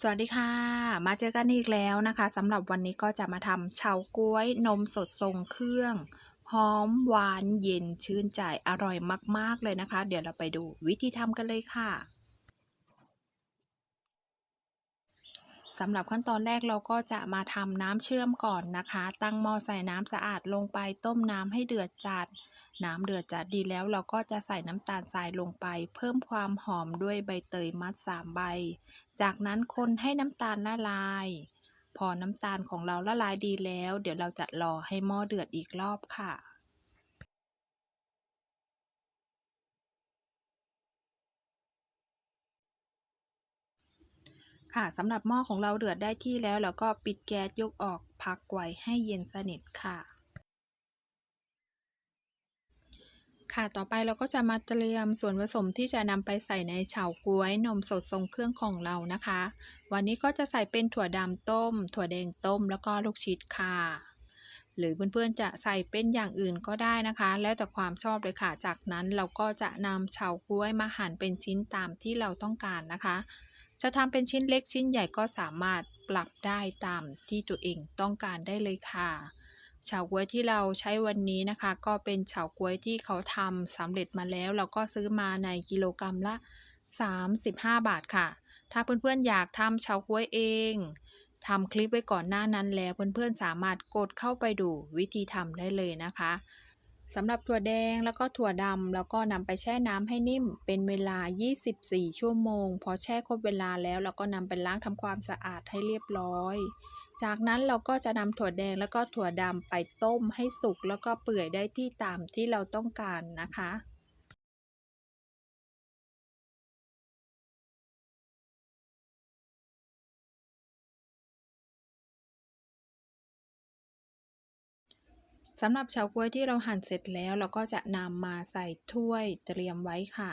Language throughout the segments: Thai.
สวัสดีค่ะ มาเจอกันอีกแล้วนะคะสำหรับวันนี้ก็จะมาทำเฉาก๊วยนมสดทรงเครื่องหอมหวานเย็นชื่นใจอร่อยมาก ๆ เลยนะคะ เดี๋ยวเราไปดูวิธีทำกันเลยค่ะสำหรับขั้นตอนแรกเราก็จะมาทำน้ำเชื่อมก่อนนะคะ ตั้งหม้อใส่น้ำสะอาดลงไปต้มน้ำให้เดือดจัด น้ำเดือดจัดดีแล้วเราก็จะใส่น้ำตาลทรายลงไป เพิ่มความหอมด้วยใบเตยมัดสามใบ จากนั้นคนให้น้ำตาลละลาย พอน้ำตาลของเราละลายดีแล้ว เดี๋ยวเราจะรอให้หม้อเดือดอีกรอบค่ะค่ะสำหรับหม้อของเราเดือดได้ที่แล้วเราก็ปิดแก๊สยกออกพักไว้ให้เย็นสนิทค่ะ ค่ะต่อไปเราก็จะมาเตรียมส่วนผสมที่จะนำไปใส่ในเฉาก๊วยนมสดทรงเครื่องของเรานะคะ วันนี้ก็จะใส่เป็นถั่วดำต้ม ถั่วแดงต้มแล้วก็ลูกชิดค่ะ หรือเพื่อนๆจะใส่เป็นอย่างอื่นก็ได้นะคะ แล้วแต่ความชอบเลยค่ะ จากนั้นเราก็จะนำเฉาก๊วยมาหั่นเป็นชิ้นตามที่เราต้องการนะคะ จะทำเป็นชิ้นเล็กชิ้นใหญ่ก็สามารถปรับได้ตามที่ตัวเองต้องการได้เลยค่ะ เฉาก๊วยที่เราใช้วันนี้นะคะ ก็เป็นเฉาก๊วยที่เขาทำสำเร็จมาแล้ว เราก็ซื้อมาในกิโลกรรัมละ 35 บาทค่ะ ถ้าเพื่อนๆอยากทำเฉาก๊วยเองทำคลิปไว้ก่อนหน้านั้นแล้วเพื่อนๆสามารถกดเข้าไปดูวิธีทำได้เลยนะคะสำหรับถั่วแดงแล้วก็ถั่วดำแล้วก็นำไปแช่น้ำให้นิ่ม เป็นเวลา 24 ชั่วโมง พอแช่ครบเวลาแล้วเราก็นำไปล้างทำความสะอาดให้เรียบร้อย จากนั้นเราก็จะนำถั่วแดงแล้วก็ถั่วดำไปต้มให้สุกแล้วก็เปื่อยได้ที่ตามที่เราต้องการนะคะสำหรับเฉาก๊วยที่เราหั่นเสร็จแล้วเราก็จะนำมาใส่ถ้วยเตรียมไว้ค่ะ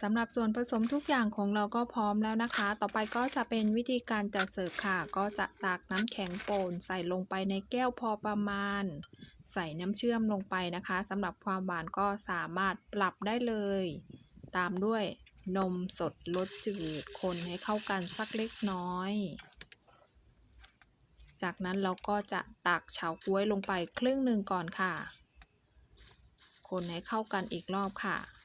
สำหรับส่วนผสมทุกอย่างของเราก็พร้อมแล้วนะคะ ต่อไปก็จะเป็นวิธีการจัดเสิร์ฟค่ะ ก็จะตักน้ำแข็งโป่นใส่ลงไปในแก้วพอประมาณ ใส่น้ำเชื่อมลงไปนะคะสำหรับความหวานก็สามารถปรับได้เลย ตามด้วยนมสดรสจืดคนให้เข้ากันสักเล็กน้อย จากนั้นเราก็จะตักเฉาก๊วยลงไปครึ่งหนึ่งก่อนค่ะ คนให้เข้ากันอีกรอบค่ะ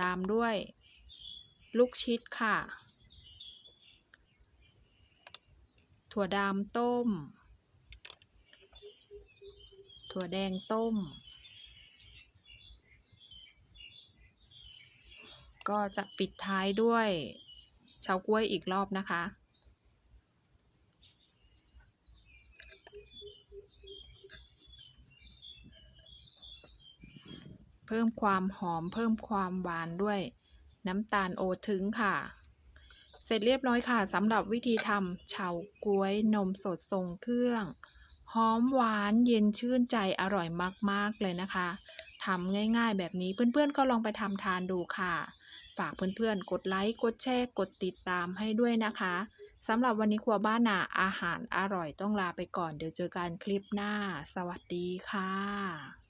ตามด้วย ลูกชิดค่ะ ถั่วดำต้ม ถั่วแดงต้ม ก็จะปิดท้ายด้วยเฉาก้วยอีกรอบนะคะ พิ่มความหอมเพิ่มความหวานด้วย น้ำตาลโอทึงค่ะ เสร็จเรียบร้อยค่ะสำหรับวิธีทำเฉาก้วยนมสดทรงเครื่องหอมหวานเย็นชื่นใจอร่อยมาก ๆ เลยนะคะทำง่าย ๆ แบบนี้เพื่อนๆก็ลองไปทำทานดูค่ะ ฝากเพื่อนๆ กดไลค์ กดแชร์ กดติดตามให้ด้วยนะคะสำหรับวันนี้ครัวบ้านนาอาหารอร่อยต้องลาไปก่อน เดี๋ยวเจอกันคลิปหน้า สวัสดีค่ะ